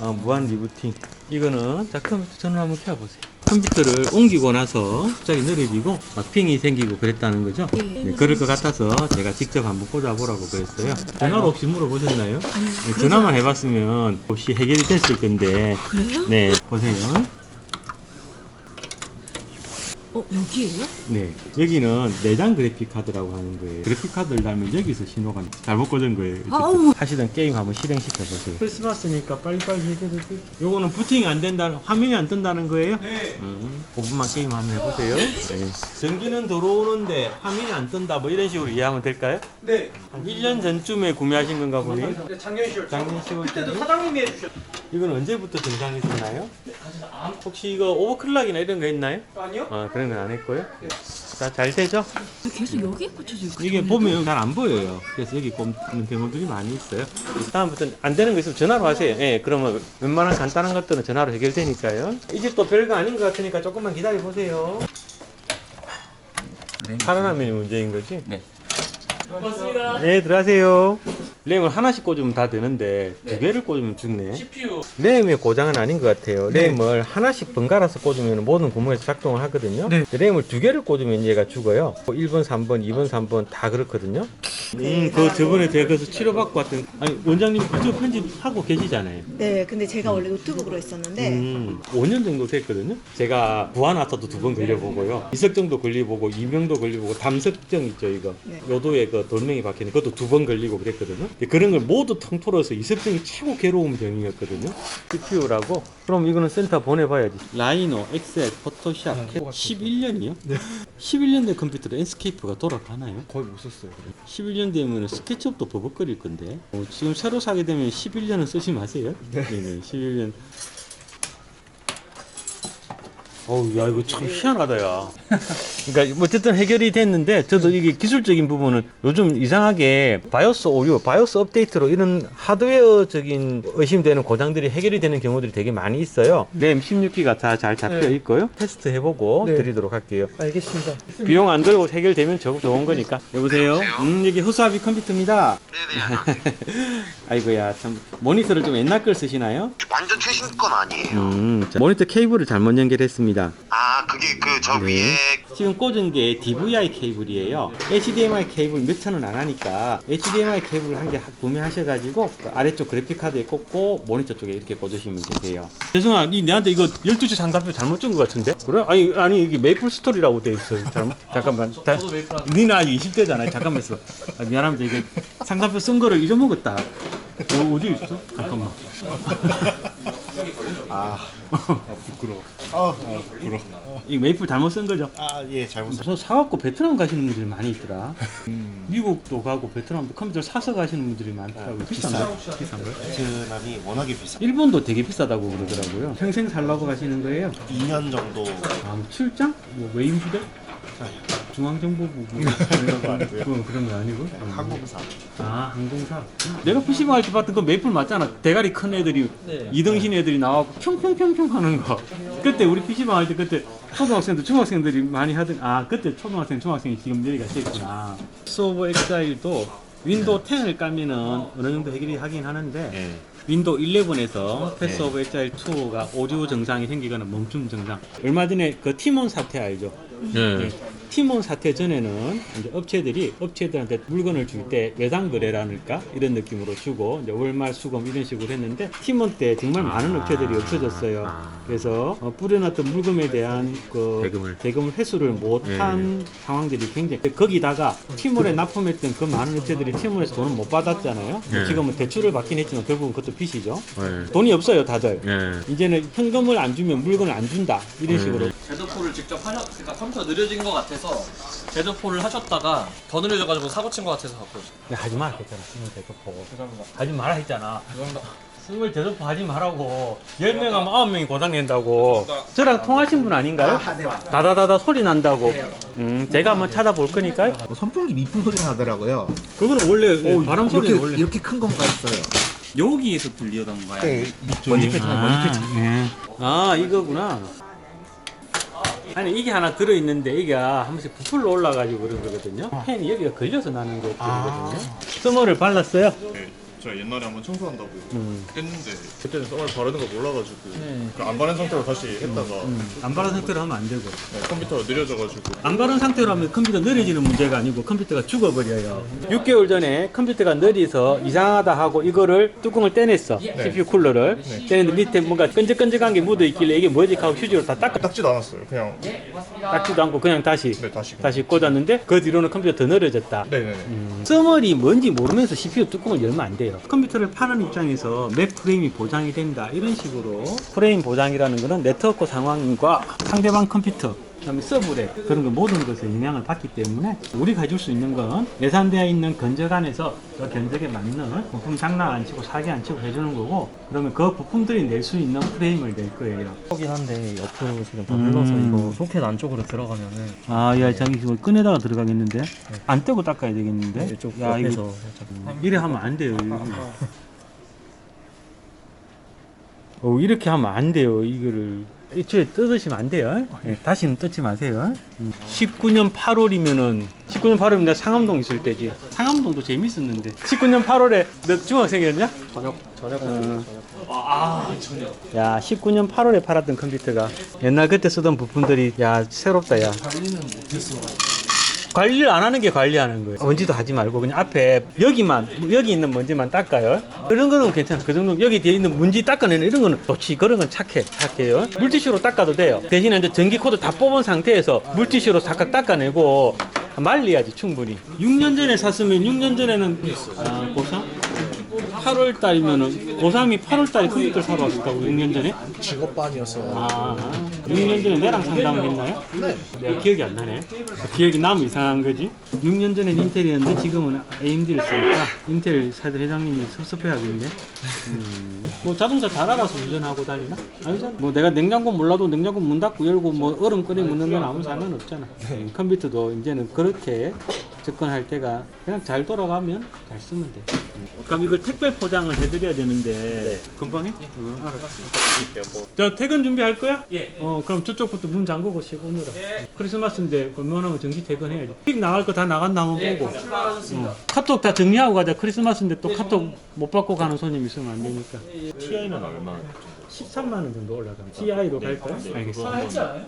아, 무한 리부팅. 이거는 자 컴퓨터 전원 한번 켜보세요. 컴퓨터를 옮기고 나서 갑자기 느려지고 막 핑이 생기고 그랬다는 거죠? 네, 그럴 것 같아서 제가 직접 한번 꽂아보라고 그랬어요. 전화로 혹시 물어보셨나요? 네, 전화만 해봤으면 혹시 해결이 됐을 건데. 그래요? 네, 보세요. 어 여기에요? 네, 여기는 내장 그래픽 카드라고 하는 거예요. 그래픽 카드를 달면 여기서 신호가 잘못 꽂은 거예요. 아우. 하시던 게임 한번 실행시켜 보세요. 크리스마스니까 빨리빨리 해결해 주 요거는 부팅이 안 된다는 화면이 안 뜬다는 거예요? 네. 음, 5분만 게임 한번 해보세요. 네. 전기는 들어오는데 화면이 안 뜬다. 뭐 이런 식으로 이해하면 될까요? 네. 한 1년 전쯤에 구매하신 건가 보네요. 작년 10월. 작년 10월 그때도? 사장님이 해주셨. 이건 언제부터 등장했었나요? 혹시 이거 오버클락이나 이런 거 했나요? 아니요? 아 그런 건 안 했고요. 자 잘 되죠? 계속 여기에 꽂혀져 있고 이게 보면 잘 안 보여요. 그래서 여기 꼽는 경우들이 많이 있어요. 다음부터 안 되는 거 있으면 전화로 하세요. 예, 그러면 웬만한 간단한 것들은 전화로 해결되니까요. 이 집도 별거 아닌 것 같으니까 조금만 기다려 보세요. 살아남이 문제인 거지? 네. 고맙습니다. 네, 들어가세요. 램을 하나씩 꽂으면 다 되는데 두 개를 꽂으면 죽네. CPU 램의 고장은 아닌 것 같아요. 램을 하나씩 번갈아서 꽂으면 모든 구멍에서 작동을 하거든요. 램을 두 개를 꽂으면 얘가 죽어요. 1번, 3번, 2번, 3번 다 그렇거든요. 음, 그 저번에 제가 그래서 치료받고 왔던 아니 원장님 그쪽 편집하고 계시잖아요. 네, 근데 제가 원래 노트북으로 했었는데 음, 5년 정도 됐거든요. 제가 구한아서도 두 번 걸려보고요. 이석정도 걸려보고 이명도 걸려보고 담석정 있죠 이거. 네. 요도에 그 돌멩이 박히는 그것도 두 번 걸리고 그랬거든요. 근데 그런 걸 모두 통틀어서 이석정이 최고 괴로운 병이었거든요. CPU라고. 그럼 이거는 센터 보내봐야지. 라이노, 엑셀, 포토샵, 11년이요? 네. 11년 된 컴퓨터로 엔스케이프가 돌아가나요? 거의 못 썼어요. 11년 되면 스케치업도 버벅거릴 건데 어, 지금 새로 사게 되면 11년은 쓰지 마세요. 네. 네 11년. 어우, 야, 이거 참 희한하다, 야. 그러니까, 뭐 어쨌든 해결이 됐는데, 저도 이게 기술적인 부분은 요즘 이상하게 바이오스 오류, 바이오스 업데이트로 이런 하드웨어적인 의심되는 고장들이 해결이 되는 경우들이 되게 많이 있어요. 램 16기가 다 잘 잡혀 있고요. 테스트 해보고 네. 드리도록 할게요. 알겠습니다. 비용 안 들고 해결되면 저 좋은 거니까. 여보세요? 음, 여기 허수아비 컴퓨터입니다. 네네. 아이고야, 참. 모니터를 좀 옛날 걸 쓰시나요? 완전 최신 건 아니에요. 음, 자, 모니터 케이블을 잘못 연결했습니다. 아, 그게 그저 네. 위에 지금 꽂은 게 DVI 케이블이에요. HDMI 케이블 몇 천 원 안 하니까 HDMI 케이블 한 개 구매하셔가지고 그 아래쪽 그래픽 카드에 꽂고 모니터 쪽에 이렇게 꽂으시면 되세요. 죄송아, 니 내한테 이거 12시 장답표 잘못 준 것 같은데? 그래? 아니, 아니, 이게 메이플 스토리라고 돼 있어. 잘못, 잠깐만. 다, 니는 아직 20대잖아. 잠깐만 있어. 아, 미안합니다. 이게 상담표 쓴 거를 잊어먹었다. 어, 어디 있어? 잠깐만. 부끄러워. 아, 아 부끄러워. 이 메이플 잘못 쓴 거죠? 아, 예, 잘못. 저 사갖고 베트남 가시는 분들이 많이 있더라. 미국도 가고 베트남도 컴퓨터 사서 가시는 분들이 많더라고요. 비싼가? 비싼 거요? 베트남이 워낙에 비싸. 일본도 되게 비싸다고 그러더라고요. 평생 살라고 가시는 거예요? 2년 정도 아, 뭐 출장? 뭐 외임부대? 중앙정보부 뭐 그런 거 아니고요. 그건 그런 거 아니고? 항공사. 아, 항공사. 내가 PC방 할 때 봤던 그 메이플 맞잖아. 대가리 큰 애들이, 이등신 애들이 나와고 평평평평 하는 거. 그때 우리 PC방 할 때 그때 초등학생들, 중학생들이 많이 하던, 아, 그때 초등학생, 중학생이 지금 내리가 됐구나. 소버 엑사일도 윈도우 10을 깔면은 어느 정도 해결이 하긴 하는데, 예. 윈도우 11에서 패스 오브 엑사일 2가 오류 정상이 생기거나 멈춤 정상. 얼마 전에 그 티몬 사태 알죠? 네. 티몬 사태 전에는 이제 업체들이 업체들한테 물건을 줄 때 외상 거래라니까 이런 느낌으로 주고 이제 월말 수금 이런 식으로 했는데 티몬 때 정말 많은 업체들이 없어졌어요. 그래서 어, 뿌려놨던 물건에 대한 그 대금을. 대금을 회수를 못한 상황들이 굉장히 거기다가 티몬에 납품했던 그 많은 업체들이 티몬에서 돈을 못 받았잖아요. 네. 지금은 대출을 받긴 했지만 결국은 그것도 빚이죠. 네. 돈이 없어요 다들. 예. 이제는 현금을 안 주면 물건을 안 준다 이런 식으로 제도포를 직접 하셨, 그러니까 컴퓨터 느려진 것 같아서 제도포를 하셨다가 더 느려져가지고 사고 친 것 같아서 갖고 오셨어요. 야, 하지 마라 했잖아 스물 대도포 죄송합니다. 하지 마라 했잖아 죄송합니다. 스물 대도포 하지 말라고 열명 하면 아홉 명이 고장 낸다고 저랑 통하신 분 아닌가요? 다다다다 소리 난다고 음 제가 한번 찾아볼 거니까요 뭐 선풍기 미풍 소리가 나더라고요. 그거는 원래 바람 소리는 이렇게 원래 이렇게 큰 건가 했어요. 여기에서 들리던 거야. 네, 먼지 패턴, 먼지 패턴. 아 이거구나 아니 이게 하나 들어있는데 이게 한 번씩 부풀러 올라가지고 그런 거거든요. 팬이 여기가 걸려서 나는 것들이거든요. 스머를 발랐어요? 제가 옛날에 한번 청소한다고 음. 했는데 그때는 썸을 바르는 거 몰라가지고 그안 바른 상태로 다시 했다가 안 바른 상태로 하면 안 되고. 네, 컴퓨터가 느려져가지고 안 바른 상태로 하면 컴퓨터 느려지는 문제가 아니고 컴퓨터가 죽어버려요. 6개월 전에 컴퓨터가 느려서 이상하다 하고 이거를 뚜껑을 떼냈어. CPU 쿨러를. 떼는데 밑에 뭔가 끈적끈적한 게 묻어 있길래 이게 뭐지 하고 휴지로 다 닦아 닦지도 않았어요. 그냥 닦지도 않고 그냥 다시 네 다시. 다시 꽂았는데 그 뒤로는 컴퓨터 더 느려졌다. 네네네. 써머리 뭔지 모르면서 CPU 뚜껑을 열면 안 돼요. 컴퓨터를 파는 입장에서 맥 프레임이 보장이 된다. 이런 식으로 프레임 보장이라는 거는 네트워크 상황과 상대방 컴퓨터 그다음에 서브렉 그런 거 모든 것에 영향을 받기 때문에 우리가 해줄 수 있는 건 예산되어 있는 견적 안에서 그 견적에 맞는 부품 장난 안 치고 사기 안 치고 해주는 거고 그러면 그 부품들이 낼 수 있는 프레임을 낼 거예요. 하긴 한데 옆으로 지금 다 음. 흘러서 이거 소켓 안쪽으로 들어가면은 아, 야, 자기 이거 끈에다가 들어가겠는데? 안 떼고 닦아야 되겠는데? 이쪽 야, 이거 옆에서 살짝 이래 하면 안 돼요. 이거. 어, 이렇게 하면 안 돼요. 이거를 애초에 뜯으시면 안 돼요. 예, 다시는 뜯지 마세요. 음. 19년 8월이면은 19년 8월이면 내가 상암동 있을 때지. 상암동도 재밌었는데. 19년 8월에 너 중학생이었냐? 저녁 저녁 어. 아 저녁 야, 19년 8월에 팔았던 컴퓨터가 옛날 그때 쓰던 부품들이 야 새롭다 야. 관리는 못했어 관리를 안 하는 게 관리하는 거예요. 먼지도 하지 말고 그냥 앞에 여기만 여기 있는 먼지만 닦아요. 그런 거는 괜찮아. 그 정도 여기 뒤에 있는 먼지 닦아내는 이런 거는 좋지. 그런 건 착해, 착해요. 물티슈로 닦아도 돼요. 대신에 이제 전기 코드 다 뽑은 상태에서 물티슈로 싹 닦아내고 말려야지 충분히. 6년 전에 샀으면 6년 전에는 아, 고3? 8월 달이면은 고3이 8월 달에 컴퓨터를 사러 왔었다고 6년 전에? 직업반이어서 아, 6년 전에 내랑 상담을 했나요? 네. 내가 기억이 안 나네. 기억이 나면 이상한 거지. 6년 전엔 인텔이었는데 지금은 AMD를 쓰니까 인텔 사들 회장님이 섭섭해하겠네. 음, 뭐 자동차 잘 알아서 운전하고 다니나? 아니잖아. 뭐 내가 냉장고 몰라도 냉장고 문 닫고 열고 뭐 얼음 끓여 묻는 건 아무 상관 없잖아. 음, 컴퓨터도 이제는 그렇게 접근할 때가 그냥 잘 돌아가면 잘 쓰면 돼. 음. 그럼 이걸 택배 포장을 해드려야 되는데 금방 해? 응, 알았어. 저 퇴근 준비할 거야? 예. 어 그럼 저쪽부터 문 잠그고 쉬고 오느라 크리스마스인데 웬만하면 정시 퇴근해야지 픽 나갈 거 다 나갔나 한번 보고 어. 카톡 다 정리하고 가자 크리스마스인데 또 카톡 못 받고 가는 손님 있으면 안 되니까 TI는 얼마? 13만 원 정도 올라가면 TI로 갈 거야? 알겠어